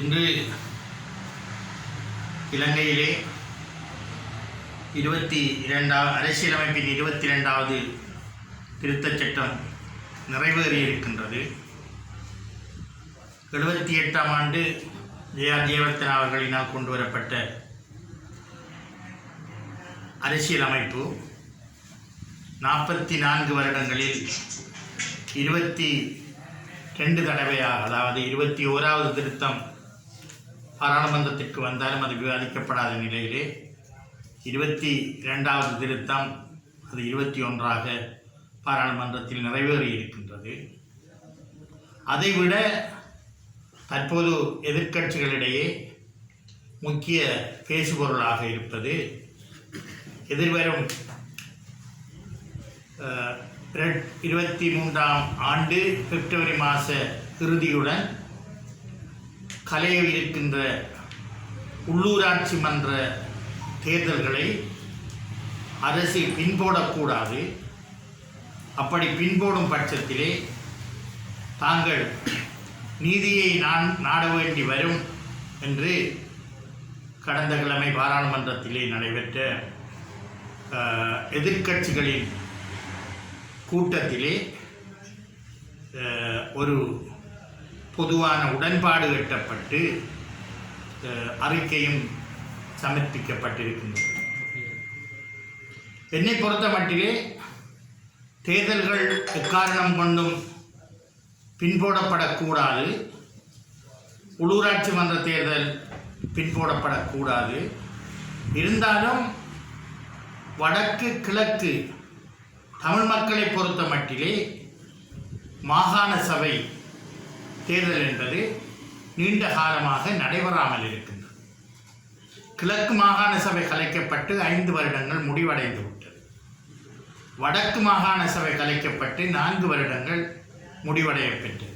இன்று இலங்கையிலே இருபத்தி இரண்டாவது அரசியலமைப்பின் இருபத்தி இரண்டாவது திருத்தச் சட்டம் நிறைவேறியிருக்கின்றது. எழுபத்தி எட்டாம் ஆண்டு ஜெயார் ஜெயவர்த்தனா அவர்களினால் கொண்டு வரப்பட்ட அரசியலமைப்பு நாற்பத்தி நான்கு வருடங்களில் இருபத்தி ரெண்டு தடவையாக அதாவது இருபத்தி ஓராவது திருத்தம் பாராளுமன்றத்திற்கு வந்தாலும் அது விவாதிக்கப்படாத நிலையிலே இருபத்தி இரண்டாவது திருத்தம் அது இருபத்தி ஒன்றாக பாராளுமன்றத்தில் நிறைவேறி இருக்கின்றது. அதைவிட தற்போது எதிர்க்கட்சிகளிடையே முக்கிய பேசுபொருளாக இருப்பது எதிர்வரும் ரெட்- இருபத்தி மூன்றாம் ஆண்டு பிப்ரவரி மாத இறுதியுடன் கலையில் இருக்கின்ற உள்ளூராட்சி மன்ற தேர்தல்களை அரசு பின்போடக்கூடாது. அப்படி பின்போடும் பட்சத்திலே தாங்கள் நீதியை நான் நாட வேண்டி வரும் என்று கடந்த கிழமை பாராளுமன்றத்திலே நடைபெற்ற எதிர்க்கட்சிகளின் கூட்டத்திலே ஒரு பொதுவான உடன்பாடு எட்டப்பட்டு அறிக்கையும் சமர்ப்பிக்கப்பட்டிருக்கின்றது. என்னை பொறுத்த மட்டிலே தேர்தல்கள் எக்காரணம் கொண்டும் பின்போடப்படக்கூடாது. உள்ளூராட்சி மன்ற தேர்தல் பின்போடப்படக்கூடாது. இருந்தாலும் வடக்கு கிழக்கு தமிழ் மக்களை பொறுத்த மட்டிலே மாகாண சபை தேர்தல் என்பது நீண்ட காலமாக நடைபெறாமல் இருக்கின்றது. கிழக்கு மாகாண சபை கலைக்கப்பட்டு ஐந்து வருடங்கள் முடிவடைந்து விட்டது வடக்கு மாகாண சபை கலைக்கப்பட்டு நான்கு வருடங்கள் முடிவடைய பெற்றது.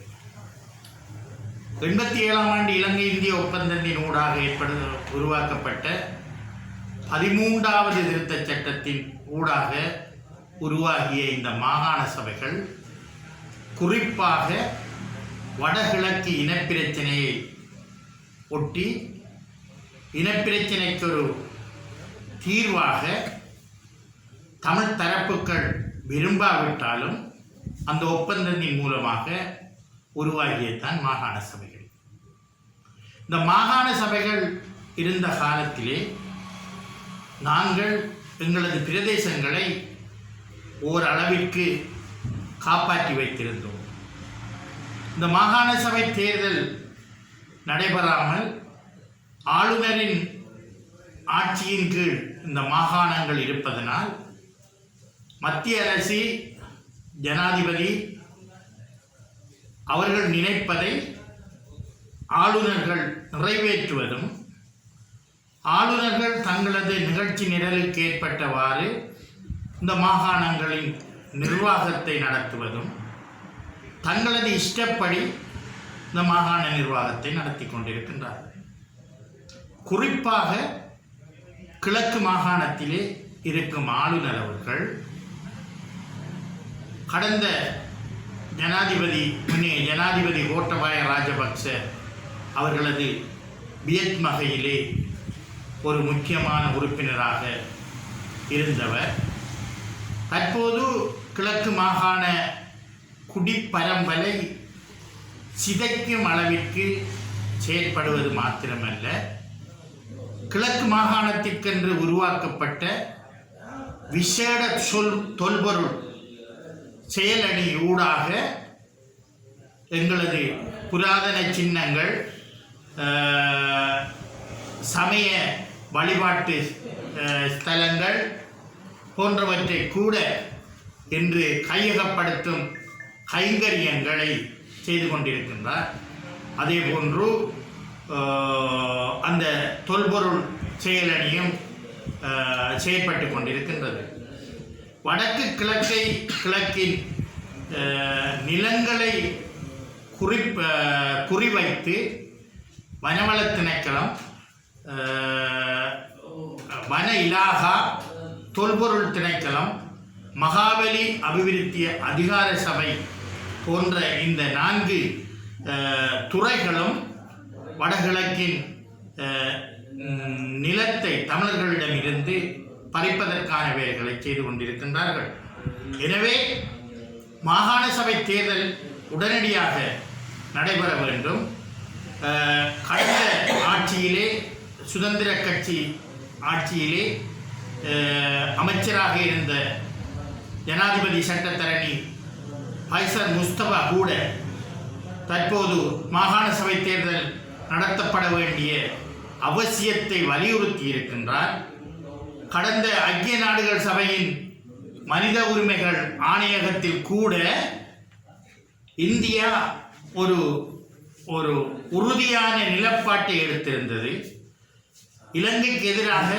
எண்பத்தி ஏழாம் ஆண்டு இலங்கை இந்திய ஒப்பந்தத்தின் ஊடாக ஏற்படு உருவாக்கப்பட்ட பதிமூன்றாவது திருத்தச் சட்டத்தின் ஊடாக உருவாகிய இந்த மாகாண சபைகள் குறிப்பாக வடகிழக்கு இனப்பிரச்சனையை ஒட்டி இனப்பிரச்சனைக்கு ஒரு தீர்வாக தமிழ் தரப்புகள் விரும்பாவிட்டாலும் அந்த ஒப்பந்தத்தின் மூலமாக உருவாகியதான் மாகாண சபைகள். இந்த மாகாண சபைகள் இருந்த காலத்திலே நாங்கள் எங்களது பிரதேசங்களை ஓரளவிற்கு காப்பாற்றி வைத்திருந்தோம். இந்த மாகாண சபை தேர்தல் நடைபெறாமல் ஆளுநரின் ஆட்சியின் கீழ் இந்த மாகாணங்கள் இருப்பதனால் மத்திய அரசு ஜனாதிபதி அவர்கள் நினைப்பதை ஆளுநர்கள் நிறைவேற்றுவதும் ஆளுநர்கள் தங்களது நிகழ்ச்சி நிரலுக்கு ஏற்பட்டவாறு இந்த மாகாணங்களின் நிர்வாகத்தை நடத்துவதும் தங்களது இஷ்டப்படி இந்த மாகாண நிர்வாகத்தை நடத்தி கொண்டிருக்கின்றார்கள் குறிப்பாக கிழக்கு மாகாணத்திலே இருக்கும் ஆளுநர் அவர்கள் கடந்த ஜனாதிபதி முன்னே ஜனாதிபதி கோட்டபாய ராஜபக்ச அவர்களது வியத்மகையிலே ஒரு முக்கியமான உறுப்பினராக இருந்தவர். தற்போது கிழக்கு மாகாண குடிப்பரம்பலை சிதைக்கும் அளவிற்கு செயற்படுவது மாத்திரமல்ல. கிழக்கு மாகாணத்திற்கென்று உருவாக்கப்பட்ட விசேட சொல் தொல்பொருள் செயலணி ஊடாக எங்களது புராதன சின்னங்கள் சமய வழிபாட்டு ஸ்தலங்கள் போன்றவற்றை கூட என்று கையகப்படுத்தும் கைங்கரியங்களை செய்து கொண்டிருக்கின்றார். அதே போன்று அந்த தொல்பொருள் செயலணியும் செயற்பட்டு கொண்டிருக்கின்றது. வடக்கு கிழக்கை கிழக்கின் நிலங்களை குறிப்ப குறிவைத்து வனவள திணைக்களம் வன இலாகா தொல்பொருள் திணைக்களம் மகாபலி அபிவிருத்தி அதிகார சபை போன்ற இந்த நான்கு துறைகளும் வடகிழக்கின் நிலத்தை தமிழர்களிடமிருந்து பறிப்பதற்கான வேலைகளை செய்து கொண்டிருக்கின்றார்கள். எனவே மாகாண சபை தேர்தல் உடனடியாக நடைபெற வேண்டும். கடந்த ஆட்சியிலே சுதந்திர கட்சி ஆட்சியிலே அமைச்சராக இருந்த ஜனாதிபதி சட்டத்தரணி ஐசர் முஸ்தபா கூட தற்போது மாகாண சபை தேர்தல் நடத்தப்பட வேண்டிய அவசியத்தை வலியுறுத்தி இருக்கின்றார். கடந்த ஐக்கிய நாடுகள் சபையின் மனித உரிமைகள் ஆணையகத்தில் கூட இந்தியா ஒரு ஒரு உறுதியான நிலப்பாட்டை எடுத்திருந்தது. இலங்கைக்கு எதிராக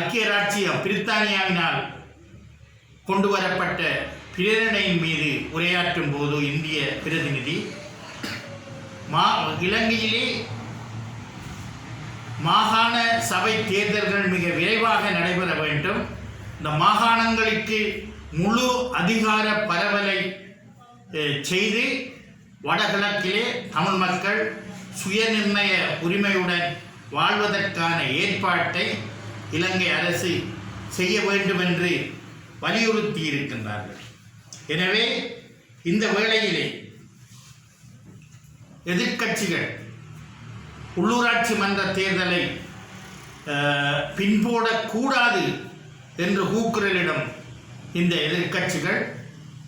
ஐக்கிய ராச்சியம் பிரித்தானியாவினால் கொண்டு வரப்பட்ட பிரேரணையின் மீது உரையாற்றும் போது இந்திய பிரதிநிதி மா இலங்கையிலே மாகாண சபை தேர்தல்கள் மிக விரைவாக நடைபெற வேண்டும். இந்த மாகாணங்களுக்கு முழு அதிகார பரவலை செய்து வடகிழக்கிலே தமிழ் மக்கள் சுயநிர்ணய உரிமையுடன் வாழ்வதற்கான ஏற்பாட்டை இலங்கை அரசு செய்ய வேண்டும் என்று வலியுறுத்தி இருக்கின்றார்கள் எனவே இந்த வேளையிலே எதிர்க்கட்சிகள் உள்ளூராட்சி மன்ற தேர்தலை பின்போடக்கூடாது என்று கூக்குரலிடம் இந்த எதிர்க்கட்சிகள்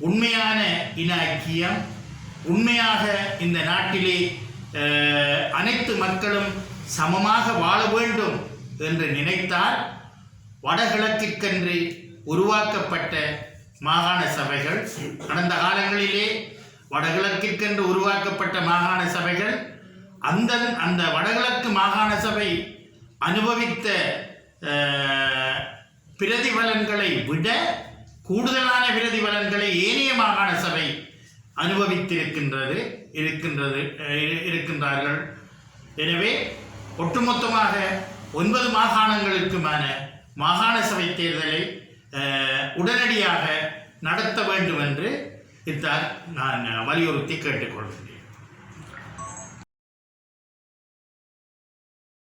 உண்மையான இன ஐக்கியம் உண்மையாக இந்த நாட்டிலே அனைத்து மக்களும் சமமாக வாழ வேண்டும் என்று நினைத்தால் வடகிழக்கிற்கென்று உருவாக்கப்பட்ட மாகாண சபைகள். கடந்த காலங்களிலே வடகிழக்கிற்கென்று உருவாக்கப்பட்ட மாகாண சபைகள் அந்த அந்த வடகிழக்கு மாகாண சபை அனுபவித்த பிரதிபலன்களை விட கூடுதலான பிரதிபலன்களை ஏனைய மாகாண சபை அனுபவித்திருக்கின்றது இருக்கின்றது இருக்கின்றார்கள். எனவே ஒட்டுமொத்தமாக ஒன்பது மாகாணங்களுக்குமான மாகாண சபை தேர்தலை உடனடியாக நடத்த வேண்டும் என்று இத்தார் நான் வலியுறுத்தி கேட்டுக்கொள்கிறேன்.